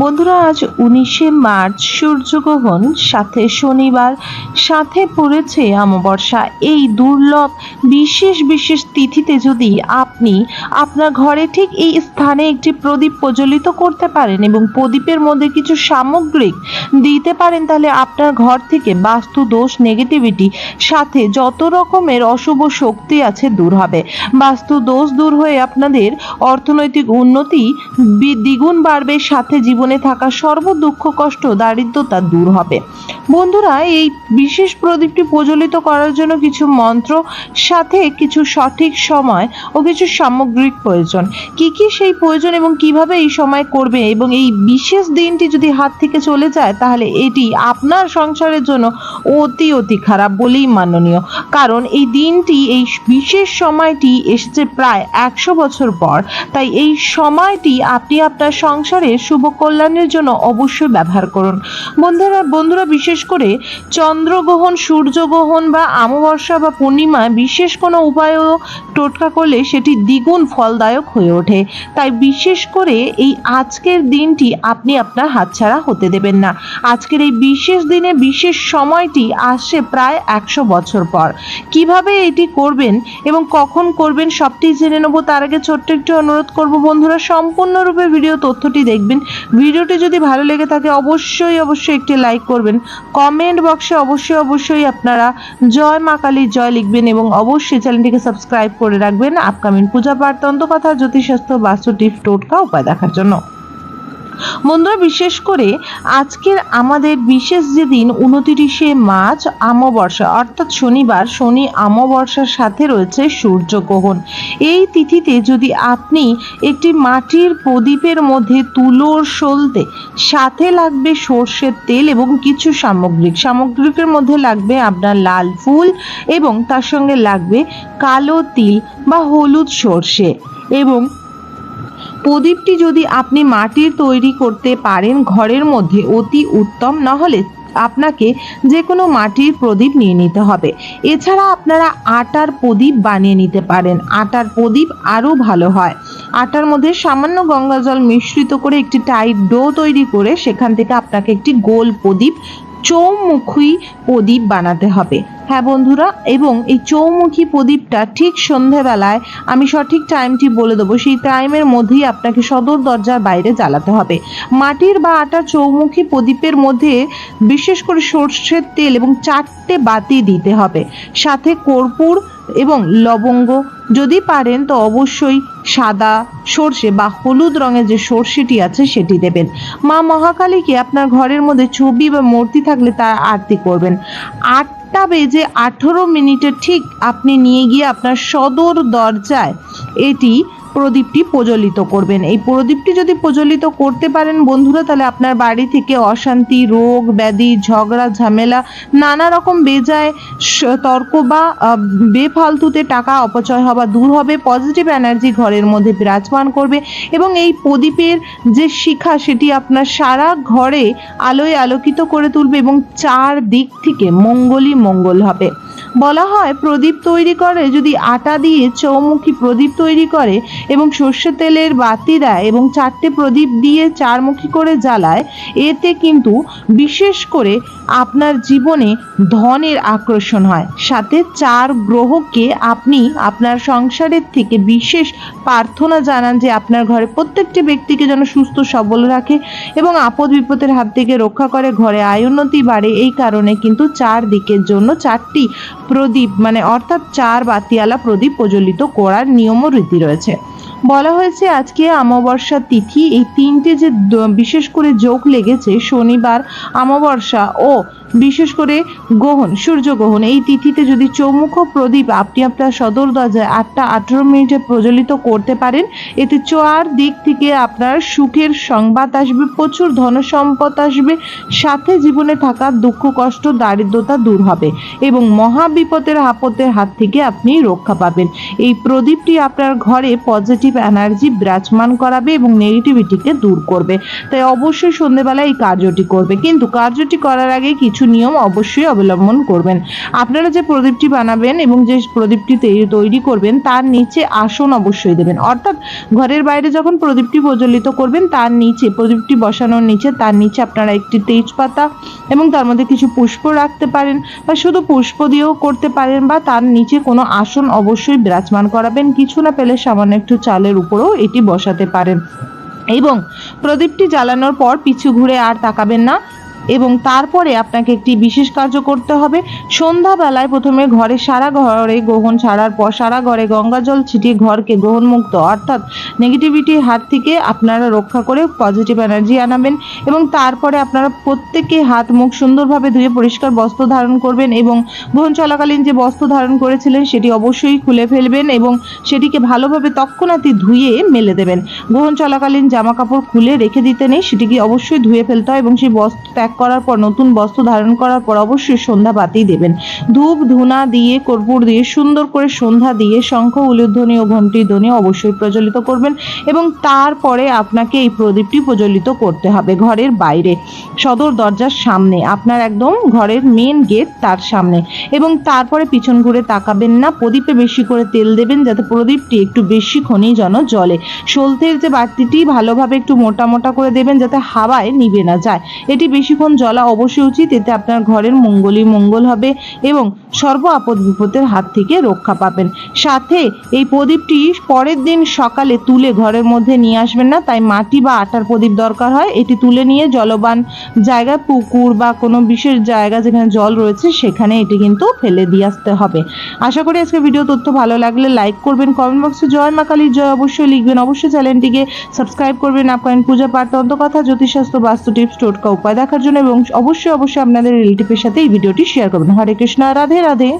বন্ধুরা, আজ উনিশে মার্চ সূর্যগ্রহণ, সাথে শনিবার, সাথে পড়েছে অমাবস্যা। এই দুর্লভ, বিশেষ বিশেষ তিথিতে যদি আপনি আপনার ঘরে ঠিক এই স্থানে একটি প্রদীপ প্রজ্বলিত করতে পারেন এবং প্রদীপের মধ্যে কিছু সামগ্রিক দিতে পারেন, তাহলে আপনার ঘর থেকে বাস্তু দোষ নেগেটিভিটি সাথে যত রকমের অশুভ শক্তি আছে দূর হবে। বাস্তু দোষ দূর হয়ে আপনাদের অর্থনৈতিক উন্নতি দ্বিগুণ বাড়বে, সাথে জীবনে থাকা সর্ব দুঃখ, কষ্ট, দারিদ্রতা দূর হবে। বন্ধুরা, এই বিশেষ প্রদীপটি প্রজ্বলিত করার জন্য কিছু মন্ত্র, সাথে কিছু সঠিক সময় ও কিছু সামগ্রিক প্রয়োজন। কি কি সেই প্রয়োজন এবং কীভাবে এই সময় করবে এবং এই বিশেষ দিনটি যদি হাত থেকে চলে যায়, তাহলে এটি আপনার সংসারের জন্য অতি অতি খারাপ বলেই মাননীয়। কারণ এই দিনটি, এই বিশেষ সময়টি এসেছে প্রায় একশো বছর পর। তাই এই সময়টি আপনি আপনার সংসারের শুভ কল্যাণের জন্য অবশ্যই ব্যবহার করুন। বন্ধুরা বন্ধুরা, বিশেষ করে চন্দ্রগ্রহণ, সূর্যগ্রহণ বা অমাবস্যা বা পূর্ণিমা বিশেষ কোনো উপায়ও টোটকা করলে সেটি দ্বিগুণ ফলদায়ক হয়ে ওঠে। তাই বিশেষ করে এই আজকের দিনটি আপনি আপনার হাতছাড়া হতে দেবেন না। আজকের এই বিশেষ দিনে, বিশেষ সময়টি আসছে প্রায় একশো বছর পর। কীভাবে এটি করবেন এবং কখন করবেন সবটি জেনে নেব। তার আগে ছোট্ট একটু অনুরোধ করব বন্ধুরা, সম্পূর্ণরূপে ভিডিও তথ্যটি দেখবেন। ভিডিওটি যদি ভালো লেগে থাকে, অবশ্যই অবশ্যই একটি লাইক করবেন। কমেন্ট বক্সে অবশ্যই অবশ্যই আপনারা জয় মা কালী জয় লিখবেন এবং অবশ্যই চ্যানেলটিকে সাবস্ক্রাইব করে রাখবেন আপকামিং পূজা পাঠ তন্ত্রকথা জ্যোতিষশাস্ত্র বাস্তু টিপ টোটকা উপায় দেখার জন্য। বন্ধুরা, বিশেষ করে আজকের আমাদের বিশেষ যে দিন, উনতিরিশে মার্চ অমাবস্যা, অর্থাৎ শনিবার, শনি অমাবস্যার সাথে রয়েছে সূর্যগ্রহণ। এই তিথিতে যদি আপনি একটি মাটির প্রদীপের মধ্যে তুলোর সলতে, সাথে লাগবে সর্ষের তেল এবং কিছু সামগ্রিক। সামগ্রিকের মধ্যে লাগবে আপনার লাল ফুল এবং তার সঙ্গে লাগবে কালো তিল বা হলুদ সর্ষে এবং প্রদীপটি যদি আপনি মাটির তৈরি করতে পারেন ঘরের মধ্যে অতি উত্তম না হলে আপনাকে যে কোনো মাটির প্রদীপ নিয়ে নিতে হবে। এছাড়া আপনারা আটার প্রদীপ বানিয়ে নিতে পারেন। আটার প্রদীপ আরও ভালো হয়। আটার মধ্যে সামান্য গঙ্গা জল মিশ্রিত করে একটি টাইট ডো তৈরি করে সেখান থেকে আপনাকে একটি গোল প্রদীপ চৌমুখী প্রদীপ বানাতে হবে। হ্যাঁ বন্ধুরা, এবং এই চৌমুখী প্রদীপটা ঠিক সন্ধেবেলায় আমি সঠিক টাইমটি বলে দেবো। সেই টাইমের মধ্যেই আপনাকে সদর দরজার বাইরে জ্বালাতে হবে। মাটির বা আটা চৌমুখী প্রদীপের মধ্যে বিশেষ করে সর্ষের তেল এবং চারটে বাতি দিতে হবে। সাথে কর্পূর এবং লবঙ্গ। যদি পারেন, তো অবশ্যই সাদা সর্ষে বা হলুদ রঙের যে সর্ষেটি আছে, সেটি দেবেন। মা মহাকালীকে আপনার ঘরের মধ্যে ছবি বা মূর্তি থাকলে তার আরতি করবেন? আটটা বেজে আঠেরো মিনিটে ঠিক আপনি নিয়ে গিয়ে আপনার সদর দরজায় এটি প্রদীপটি প্রজ্বলিত করবেন। এই প্রদীপটি যদি প্রজ্বলিত করতে পারেন, বন্ধুরা, তাহলে আপনার বাড়ি থেকে অশান্তি, রোগ, ব্যাধি, ঝগড়া, ঝামেলা, নানা রকম বেজায় তর্ক বা বেফালতুতে টাকা অপচয় হওয়া দূর হবে। পজিটিভ এনার্জি ঘরের মধ্যে বিরাজমান করবে এবং এই প্রদীপের যে শিখা, সেটি আপনার সারা ঘরে আলোয় আলোকিত করে তুলবে এবং চার দিক থেকে মঙ্গলই মঙ্গল হবে। বলা হয়, প্রদীপ তৈরি করে যদি আটা দিয়ে চৌমুখী প্রদীপ তৈরি করে এবং সর্ষে তেলের বাতি দেয় এবং চারটে প্রদীপ দিয়ে চারমুখী করে জ্বালায়, এতে কিন্তু বিশেষ করে আপনার জীবনে ধনের আকর্ষণ হয়। সাথে চার গ্রহকে আপনি আপনার সংসারের থেকে বিশেষ প্রার্থনা জানান যে আপনার ঘরে প্রত্যেকটি ব্যক্তিকে যেন সুস্থ, সবল রাখে এবং আপদ বিপদের হাত থেকে রক্ষা করে, ঘরে আয় উন্নতি বাড়ে। এই কারণে কিন্তু চার দিকের জন্য চারটি প্রদীপ মানে অর্থাৎ চার বাতিওয়ালা প্রদীপ প্রজ্বলিত করার নিয়ম ও রীতি রয়েছে। বলা হয়েছে আজকে অমাবস্যা তিথি। এই তিনটে যে বিশেষ করে যোগ লেগেছে, শনিবার, অমাবস্যা ও বিশেষ করে গ্রহণ সূর্যগ্রহণ এই তিথিতে যদি চৌমুখ প্রদীপ আপনি আপনার সদর দরজায় আটটা আঠেরো মিনিটে প্রজ্বলিত করতে পারেন, এতে চার দিক থেকে আপনার সুখের সংবাদ আসবে, প্রচুর ধনসম্পদ আসবে, সাথে জীবনে থাকা দুঃখ, কষ্ট, দারিদ্রতা দূর হবে এবং মহা বিপদের আপদের হাত থেকে আপনি রক্ষা পাবেন। এই প্রদীপটি আপনার ঘরে পজিটিভ এনার্জি বিরাজমান করাবে এবং নেগেটিভিটিকে দূর করবে। তাই অবশ্যই সন্ধেবেলা এই কার্যটি করবে। কিন্তু কার্যটি করার আগে কিছু নিয়ম অবশ্যই অবলম্বন করবেন। আপনারা যে প্রদীপটি বানাবেন এবং যে প্রদীপটি তৈরি করবেন, তার নিচে আসন অবশ্যই দেবেন। অর্থাৎ ঘরের বাইরে যখন প্রদীপটি প্রজ্বলিত করবেন, তার নিচে প্রদীপটি বসানোর নিচে তার নিচে আপনারা একটি তেজপাতা এবং তার মধ্যে কিছু পুষ্প রাখতে পারেন বা শুধু পুষ্প দিয়েও করতে পারেন বা তার নিচে কোনো আসন অবশ্যই বিরাজমান করাবেন। কিছু না পেলে সামান্য একটু চালের উপরেও এটি বসাতে পারেন। এবং প্রদীপটি জ্বালানোর পর পিছু ঘুরে আর তাকাবেন না। এবং তারপরে আপনাকে একটি বিশেষ কার্য করতে হবে। সন্ধ্যাবেলায় প্রথমে ঘরে সারা ঘরে গ্রহণ ছাড়ার পর সারা ঘরে গঙ্গা জল ছিটিয়ে ঘরকে গ্রহণমুক্ত, অর্থাৎ নেগেটিভিটির হাত থেকে আপনারা রক্ষা করে পজিটিভ এনার্জি আনাবেন এবং তারপরে আপনারা প্রত্যেকে হাত মুখ সুন্দরভাবে ধুয়ে পরিষ্কার বস্ত্র ধারণ করবেন এবং গ্রহণ চলাকালীন যে বস্ত্র ধারণ করেছিলেন সেটি অবশ্যই খুলে ফেলবেন এবং সেটিকে ভালোভাবে তৎক্ষণাৎই ধুয়ে মেলে দেবেন। গ্রহণ চলাকালীন জামা কাপড় খুলে রেখে দিতে নেই, সেটিকে অবশ্যই ধুয়ে ফেলতে হয় এবং সেই বস্ত্র ত্যাগ করার পর, নতুন বস্ত্র ধারণ করার পর অবশ্যই সন্ধ্যা বাতি দেবেন। ধূপ, ধুনা দিয়ে, কর্পূর দিয়ে, সুন্দর করে সন্ধ্যা দিয়ে শঙ্খ, উলুধ্বনি ও ঘণ্টি ধ্বনি অবশ্যই প্রজ্বলিত করবেন এবং তারপরে আপনাকে এই প্রদীপটি প্রজ্বলিত করতে হবে ঘরের বাইরে। সদর দরজার সামনে, আপনার একদম ঘরের মেন গেট তার সামনে। এবং তারপরে পিছন ঘুরে তাকাবেন না, প্রদীপে বেশি করে তেল দেবেন যাতে প্রদীপটি একটু বেশি বেশিক্ষণই যেন জলে সলতের যে বাতিটি ভালোভাবে একটু মোটা মোটা করে দেবেন যাতে হাওয়ায় নিবে না যায়। এটি বেশিক্ষণ জ্বলা অবশ্যই উচিত, এতে আপনার ঘরের মঙ্গলই মঙ্গল হবে এবং সর্ব আপদ বিপদের হাত থেকে রক্ষা পাবেন। সাথে এই প্রদীপটি পরের দিন সকালে তুলে ঘরের মধ্যে নিয়ে আসবেন না, তাই মাটি বা আটার প্রদীপ দরকার হয়। এটি তুলে নিয়ে জলবান জায়গা পুকুর বা কোনো বিশেষ জায়গা যেখানে জল রয়েছে, সেখানে এটি কিন্তু ফেলে দিয়ে আসতে হবে। আশা করি আজকে ভিডিও তথ্য ভালো লাগলে লাইক করবেন, কমেন্ট বক্সে জয় মা কালীর জয় অবশ্যই লিখবেন। অবশ্যই চ্যানেলটিকে সাবস্ক্রাইব করবেন আপনার পূজা পাঠ, তন্ত্রকথা, জ্যোতিষশাস্ত্র বাস্তু টিপস টোটকা উপায় দেখার জন্য। এবং অবশ্যই অবশ্যই আপনাদের রিলেটিভের সাথে এই ভিডিওটি শেয়ার করবেন। হরে কৃষ্ণ রাধে রাধে।